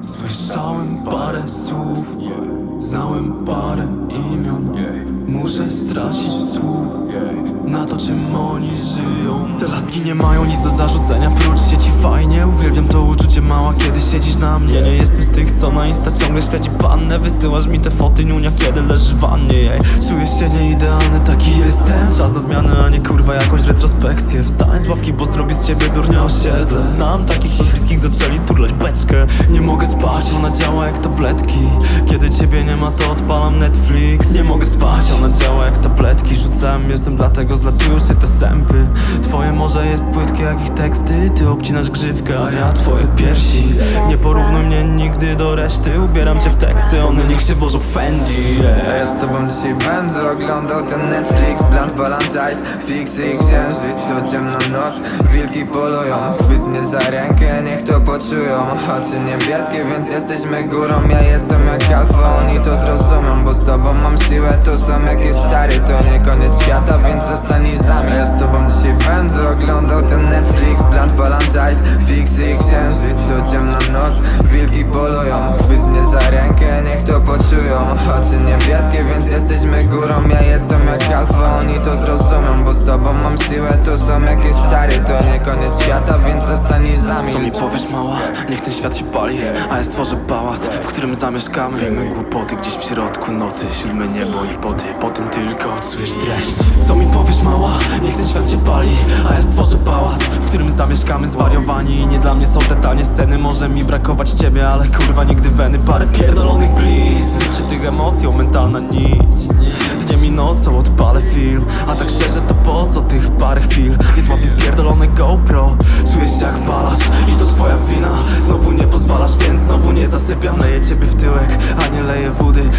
Słyszałem parę słów, znałem parę na to czym oni żyją. Te laski nie mają nic do zarzucenia, prócz sieci fajnie. Uwielbiam to uczucie mała, kiedy siedzisz na mnie. Nie jestem z tych, co na Insta ciągle śledzi pannę Wysyłasz mi te foty, niunia, kiedy leżysz w wannie. Jej. Czujesz się nieidealny, taki jestem. Czas na zmianę, a nie kurwa jakąś retrospekcję. Wstań z ławki, bo zrobię z ciebie durnia osiedle. Znam takich, co z bliskich zaczęli turlać beczkę. Nie mogę spać, ona działa jak tabletki. Kiedy ciebie nie ma, to odpalam Netflix. Nie mogę spać, ona działa jak tabletki. Rzucałem mięsem, dlatego zlatują się te sępy. Twoje morze jest płytkie jak ich teksty Ty obcinasz grzywkę, a ja twoje piersi. Nie porównuj mnie nigdy do reszty Ubieram cię w teksty, one niech się włożą w Fendi yeah. Ja z tobą dzisiaj będę oglądał ten Netflix Blunt Valentine's, Pixie i Księżyc To ciemna noc, wilki polują Chwyć mnie za rękę, niech to poczują. Oczy niebieskie, więc jesteśmy górą Ja jestem jak alfa, oni to zrozumią Bo z tobą mam siłę, to są jakieś czary To Valentine's, Pixie Księżyc To ciemna noc, wilki polują Chwyć mnie za rękę, niech to poczują. Oczy niebieskie, więc jesteśmy górą. Ja jestem jak alfa, oni to zrozumią siłę, to są jakieś czary To nie koniec świata, więc zostań za Co mi powiesz mała? Niech ten świat się pali A ja stworzę pałac, w którym zamieszkamy. Wiemy głupoty gdzieś w środku nocy Siódme niebo i pody, potem tylko czujesz dreszcz. Co mi powiesz mała? Niech ten świat się pali A ja stworzę pałac, w którym zamieszkamy zwariowani. I nie dla mnie są te tanie sceny Może mi brakować ciebie, ale kurwa nigdy weny Parę pierdolonych blizn, zszytych emocją mentalna nić nocą odpalę film. A tak szczerze to po co tych parę chwil? Nie złapię pierdolone GoPro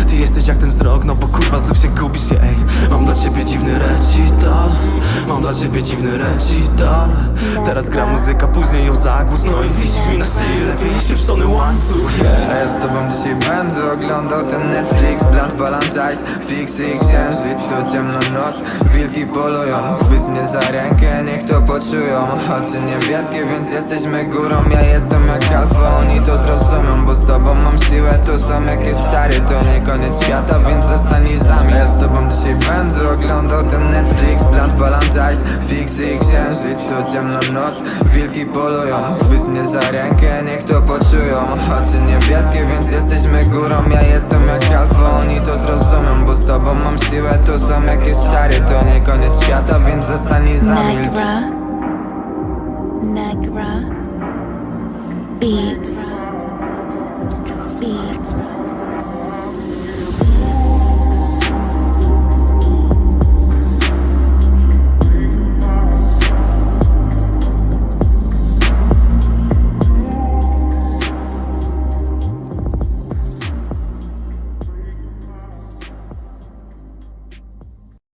Ty jesteś jak ten wzrok, no bo kurwa znów się gubisz się, ej. Mam dla ciebie dziwny recital Mam dla ciebie dziwny recital. Teraz gra muzyka, później ją zagłóż No i wisisz mi na szyi, lepiej niż pieprzony łańcuch, yeah. A ja z tobą dzisiaj będę oglądał ten Netflix Blunt Valentine's, Pixie i Księżyc To ciemna noc, wilki polują Chwyć mnie za rękę, niech to poczują. Oczy niebieskie, więc jesteśmy górą Ja jestem jak alfa, zaś Piksy i księżyc to ciemna noc. Wilki polują, chwyt mnie za rękę Niech to poczują, oczy niebieskie Więc jesteśmy górą, ja jestem jak alfa Oni to zrozumią, bo z tobą mam siłę To są jakieś czary, to nie koniec świata Więc zostań i zamilcz. Negra. Negra. Beats. Beats.